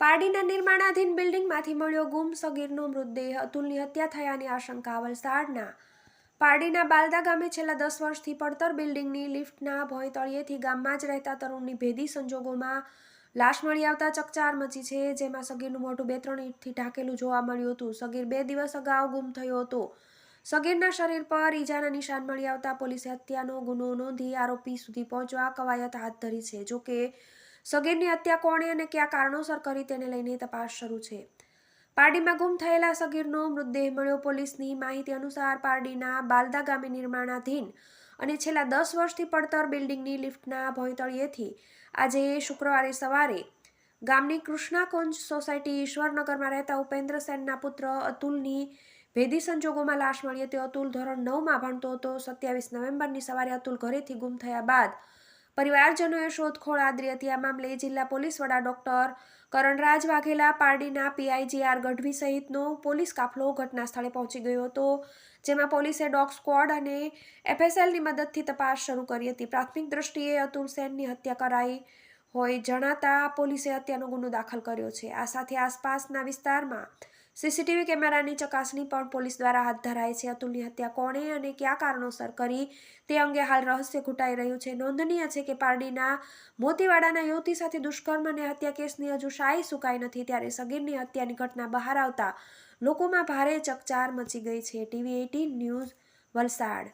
પારડીના નિર્માણાધીન બિલ્ડિંગમાંથી મળ્યો ગુમ સગીરનો મૃતદેહ. અતુલની હત્યા થયાની આશંકા વલસાડના પારડીના બાલદા ગામે છેલ્લા દસ વર્ષથી પડતર બિલ્ડિંગની લિફ્ટના ભોય તળિયેથી ગામમાં જ રહેતા તરુણની ભેદી સંજોગોમાં લાશ મળી આવતા ચકચાર મચી છે, જેમાં સગીરનું મોઢું બે ત્રણ ઇંટથી ઢાંકેલું જોવા મળ્યું હતું. સગીર બે દિવસ અગાઉ ગુમ થયો હતો. સગીરના શરીર પર ઈજાના નિશાન મળી આવતા પોલીસે હત્યાનો ગુનો નોંધી આરોપી સુધી પહોંચવા કવાયત હાથ ધરી છે. જોકે સગીરની હત્યા કોણે અને કયા કારણોસર કરી તેને લઈને તપાસ શરૂ છે. પારડીમાં ગુમ થયેલા સગીરનો મૃતદેહ મળ્યો પોલીસની માહિતી અનુસાર પારડીના બાલદા ગામે નિર્માણાધીન અને છેલ્લા દસ વર્ષથી પડતર બિલ્ડિંગની લિફ્ટના ભોયતળીએથી આજે શુક્રવારે સવારે ગામની કૃષ્ણાકુંજ સોસાયટી ઈશ્વરનગરમાં રહેતા ઉપેન્દ્ર સેનના પુત્ર અતુલની ભેદી સંજોગોમાં લાશ મળી હતી. અતુલ ધોરણ નવમાં ભણતો હતો. સત્યાવીસ નવેમ્બરની સવારે અતુલ ઘરેથી ગુમ થયા બાદ પરિવારજનોએ શોધખોળ આદરી હતી. આ મામલે જિલ્લા પોલીસ વડા ડોક્ટર કરણરાજ વાઘેલા પારડીના પીઆઈજી આર ગઢવી સહિતનો પોલીસ કાફલો ઘટના સ્થળે પહોંચી ગયો હતો, જેમાં પોલીસે ડોગ સ્ક્વોડ અને એફએસએલની મદદથી તપાસ શરૂ કરી હતી. પ્રાથમિક દ્રષ્ટિએ અતુલ સેનની હત્યા કરાઈ હોય જણાતા પોલીસે હત્યાનો ગુનો દાખલ કર્યો છે. આ સાથે આસપાસના વિસ્તારમાં સીસીટીવી કેમેરાની ચકાસણી પણ પોલીસ દ્વારા હાથ ધરાઈ છે. અતુલની હત્યા કોણે અને કયા કારણોસર કરી? તે અંગે હાલ રહસ્ય ઘૂંટાઈ રહ્યું છે. નોંધનીય છે કે પારડીના મોતીવાડાના યુવતી સાથે દુષ્કર્મ અને હત્યા કેસની હજુ શાહી સુકાઈ નથી. ત્યારે સગીરની હત્યાની ઘટના બહાર આવતા લોકોમાં ભારે ચકચાર મચી ગઈ છે. TV eighteen news Valsad.